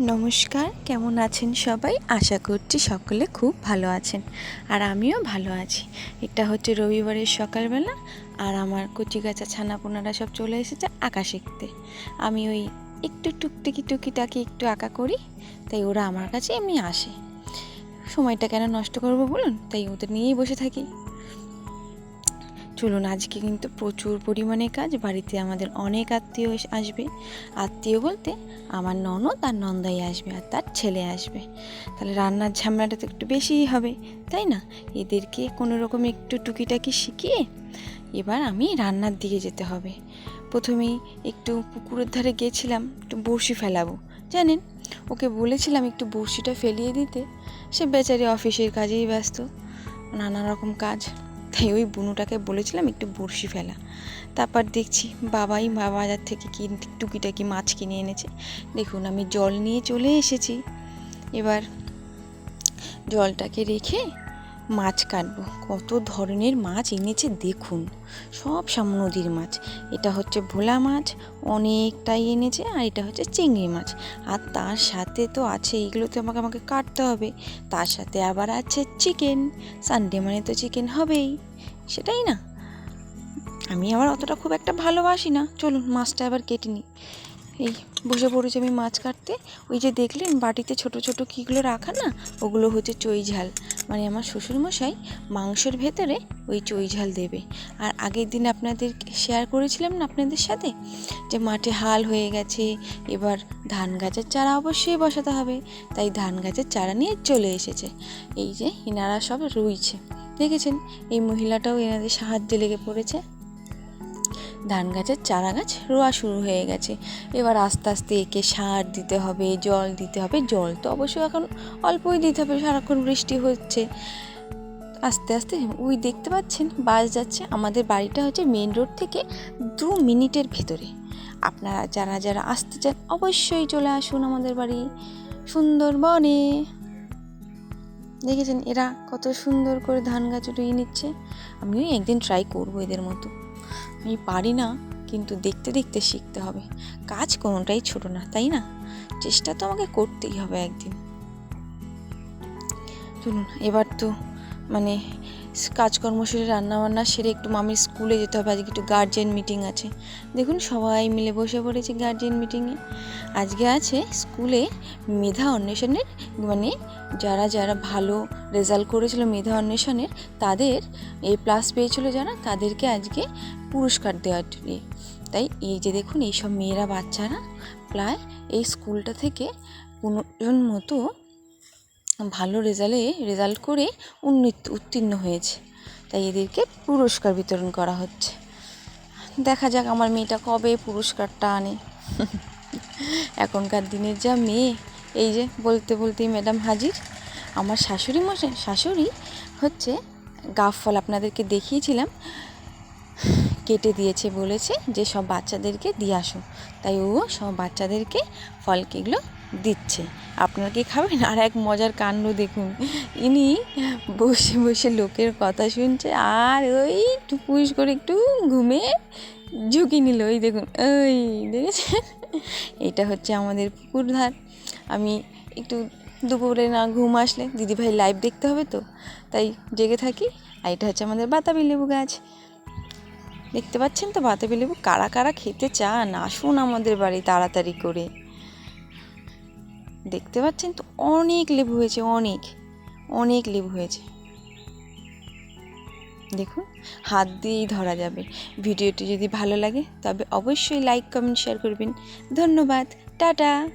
নমস্কার, কেমন আছেন সবাই? আশা করছি সকলে খুব ভালো আছেন। আর আমিও ভালো আছি। এটা হচ্ছে রবিবারের সকালবেলা, আর আমার কচি গাছা ছানাপোনারা সব চলে এসেছে আঁকা শিখতে আমি ওই একটু টুকটিকি টুকিটাকি একটু আঁকা করি, তাই ওরা আমার কাছে এমনি আসে। সময়টা কেন নষ্ট করব বলুন? তাই ওদের নিয়েই বসে থাকি। চলুন, আজকে কিন্তু প্রচুর পরিমাণে কাজ। বাড়িতে আমাদের অনেক আত্মীয় আসবে। আত্মীয় বলতে আমার ননদ আর নন্দাই আসবে আর তার ছেলে আসবে। তাহলে রান্নার ঝামেলাটা তো একটু বেশিই হবে, তাই না? এদেরকে কোনো রকম একটু টুকিটাকি শিখিয়ে এবার আমি রান্নার দিকে যেতে হবে। প্রথমেই একটু পুকুরের ধারে গেছিলাম, একটু বড়শি ফেলাবো। জানেন, ওকে বলেছিলাম একটু বড়শিটা ফেলিয়ে দিতে। সে বেচারি অফিসের কাজেই ব্যস্ত নানা রকম কাজ। তাই ওই বুনুটাকে বলেছিলাম একটু বড়শি ফেলা। তারপর দেখছি বাবাই বাজার থেকে কি টুকিটাকি মাছ কিনে এনেছে। দেখুন, আমি জল নিয়ে চলে এসেছি। এবার জলটাকে রেখে মাছ কাটবো। কত ধরনের মাছ এনেছে দেখুন। সব সাম নদীর মাছ। এটা হচ্ছে ভোলা মাছ, অনেকটাই এনেছে, আর এটা হচ্ছে চিংড়ি মাছ। আর তার সাথে তো আছে এগুলো তো আমাকে আমাকে কাটতে হবে। তার সাথে আবার আছে চিকেন সানডে মানে তো চিকেন হবেই। সেটাই না। আমি আবার অতটা খুব একটা ভালোবাসি না। চলুন, মাছটা আবার কেটে নিই। এই বসে পড়েছি আমি মাছ কাটতে। ওই যে দেখলেন, বাটিতে ছোট ছোট কীগুলো রাখা না, ওগুলো হচ্ছে চই ঝাল। মানে আমার শ্বশুরমশাই মাংসের ভেতরে ওই চই ঝাল দেবে। আর আগের দিন আপনাদের শেয়ার করেছিলাম না আপনাদের সাথে? যে মাঠে হাল হয়ে গেছে, এবার ধান গাছের চারা অবশ্যই বসাতে হবে। তাই ধান গাছের চারা নিয়ে চলে এসেছে। এই যে এনারা সব রুইছে। দেখেছেন? এই মহিলাটাও এনাদের সাহায্যে লেগে পড়েছে। ধান গাছের চারা গাছ রোয়া শুরু হয়ে গেছে। এবার আস্তে আস্তে একে সার দিতে হবে, জল দিতে হবে। জল তো অবশ্যই এখন অল্পই দিতে হবে, সারাক্ষণ বৃষ্টি হচ্ছে। আস্তে আস্তে ওই দেখতে পাচ্ছেন, বাস যাচ্ছে। আমাদের বাড়িটা হচ্ছে মেন রোড থেকে দু মিনিটের ভেতরে। আপনারা যারা যারা আসতে চান, অবশ্যই চলে আসুন আমাদের বাড়ি সুন্দরবনে। দেখেছেন, এরা কত সুন্দর করে ধান গাছ উঠিয়ে নিচ্ছে। আমিও একদিন ট্রাই করব এদের মতো। আমি পারি না, কিন্তু দেখতে দেখতে শিখতে হবে। কাজ কোনোটাই ছোট না, তাই না? চেষ্টা তো আমাকে করতেই হবে একদিন। চলুন, এবার তো মানে কাজকর্ম সেরে, রান্নাবান্না সেরে একটু মামির স্কুলে যেতে হবে। আজকে একটু গার্জেন মিটিং আছে। দেখুন, সবাই মিলে বসে পড়েছে গার্জেন মিটিংয়ে আজকে আছে স্কুলে মেধা অন্বেষণের মানে যারা যারা ভালো রেজাল্ট করেছিল মেধা অন্বেষণের, তাদের এ প্লাস পেয়েছিল যারা, তাদেরকে আজকে পুরস্কার দেওয়ার। তাই এই যে দেখুন, এইসব মেয়েরা, বাচ্চারা প্রায় এই স্কুলটা থেকে পনেরোজন মতো ভালো রেজাল্টে, রেজাল্ট করে উন্নীত, উত্তীর্ণ হয়েছে। তাই এদেরকে পুরস্কার বিতরণ করা হচ্ছে। দেখা যাক আমার মেয়েটা কবে পুরস্কারটা আনে। এখনকার দিনের যা মেয়ে, এই যে বলতে বলতেই ম্যাডাম হাজির। আমার শাশুড়ি মশাই, শাশুড়ি হচ্ছে গাফ ফল আপনাদেরকে দেখিয়েছিলাম। কেটে দিয়েছে, বলেছে যে সব বাচ্চাদেরকে দিয়ে আসো। তাই ও সব বাচ্চাদেরকে ফল কেকগুলো দিচ্ছে। আপনারা কি খাবেন? আর এক মজার কাণ্ড দেখুন। ইনি বসে বসে লোকের কথা শুনছে, আর ওই টুকুস করে একটু ঘুমে ঝুঁকি নিল। ওই দেখুন, ওই দেখেছেন? এটা হচ্ছে আমাদের পুকুর ধার। আমি একটু দুপুরে না ঘুম আসলে দিদিভাই লাইভ দেখতে হবে তো, তাই জেগে থাকি। আর এটা হচ্ছে আমাদের বাতাবি লেবু গাছ। দেখতে পাচ্ছেন তো বাতাবি লেবু? কারা কারা খেতে চান? আসুন আমাদের বাড়ি তাড়াতাড়ি করে। দেখতে পাচ্ছেন তো? অনেক লেবু হয়েছে, অনেক অনেক লেবু হয়েছে। দেখুন, হাত দিয়েই ধরা যাবে। ভিডিওটি যদি ভালো লাগে, তবে অবশ্যই লাইক কমেন্ট শেয়ার করবেন। ধন্যবাদ, টাটা!